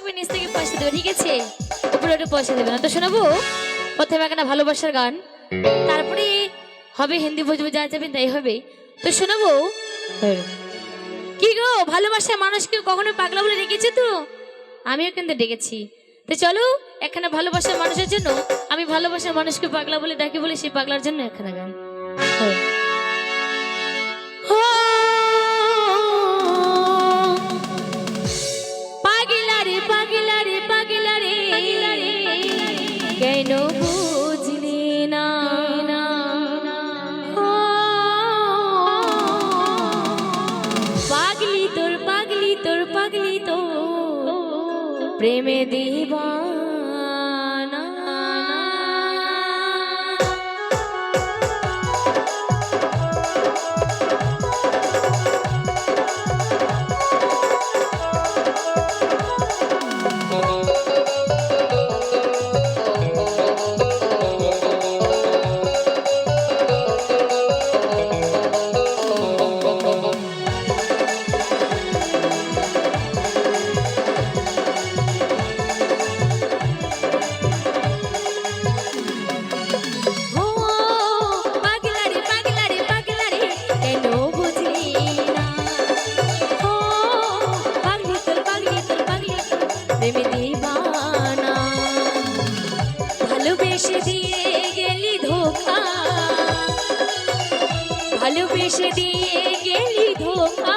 থাকবে নিচ থেকে পয়সা দেবে, ঠিক আছে? উপরে ওটা পয়সা দেবে না। তো শোনাবো প্রথমে একটা ভালোবাসার গান, তারপরে হবে হিন্দি বুঝব যা যাবে তাই হবে। তো শোনাবো কি গো ভালোবাসার মানুষকে কখনো পাগলা বলে ডেকেছে তো? আমিও কিন্তু ডেকেছি। তো চলো, এখানে ভালোবাসার মানুষের জন্য, আমি ভালোবাসার মানুষকে পাগলা বলে ডাকি বলে সেই পাগলার জন্য একখানা গান। प्रेमे दीवान। বেশে দিয়ে গেলি ধোকা।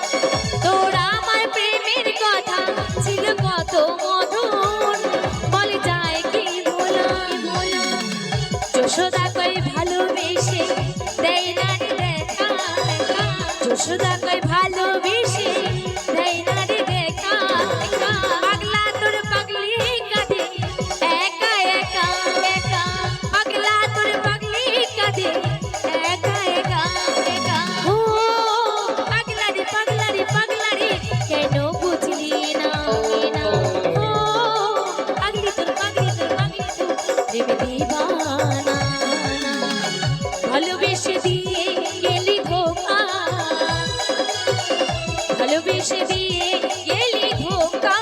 实在没牌。বেশে বিয়ে গেলি ধোকা।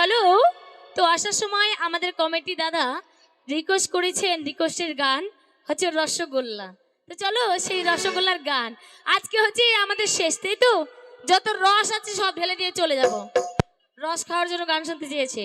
চলো, তো আসার সময় আমাদের কমিটি দাদা রিকোয়েস্ট করেছেন রিকোয়েস্টের গান হচ্ছে রসগোল্লা। তো চলো সেই রসগোল্লার গান। আজকে হচ্ছে আমাদের শেষ, তাই তো? যত রস আছে সব ঢেলে দিয়ে চলে যাব। রস খাওয়ার জন্য গান শুনতে চেয়েছে।